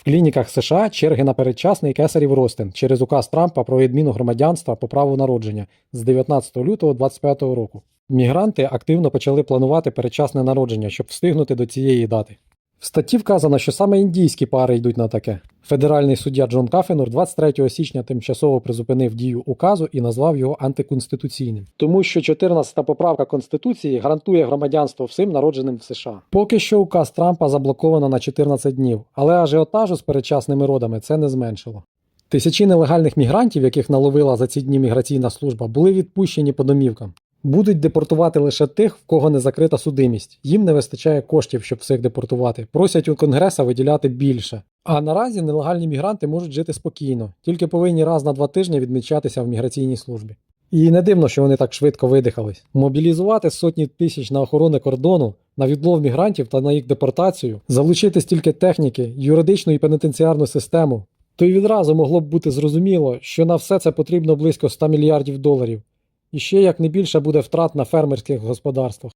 В клініках США черги на передчасний кесарів розтин через указ Трампа про відміну громадянства по праву народження з 19 лютого 2025 року. Мігранти активно почали планувати передчасне народження, щоб встигнути до цієї дати. В статті вказано, що саме індійські пари йдуть на таке. Федеральний суддя Джон Кафенур 23 січня тимчасово призупинив дію указу і назвав його антиконституційним, тому що 14 поправка Конституції гарантує громадянство всім народженим в США. Поки що указ Трампа заблоковано на 14 днів, але ажіотажу з передчасними родами це не зменшило. Тисячі нелегальних мігрантів, яких наловила за ці дні міграційна служба, були відпущені по домівкам. Будуть депортувати лише тих, в кого не закрита судимість. Їм не вистачає коштів, щоб всіх депортувати. Просять у Конгреса виділяти більше. А наразі нелегальні мігранти можуть жити спокійно, тільки повинні раз на два тижні відмічатися в міграційній службі. І не дивно, що вони так швидко видихались. Мобілізувати сотні тисяч на охорони кордону, на відлов мігрантів та на їх депортацію, залучити стільки техніки, юридичну і пенітенціарну систему. То й відразу могло б бути зрозуміло, що на все це потрібно близько 100 мільярдів доларів. І ще як не більше буде втрат на фермерських господарствах.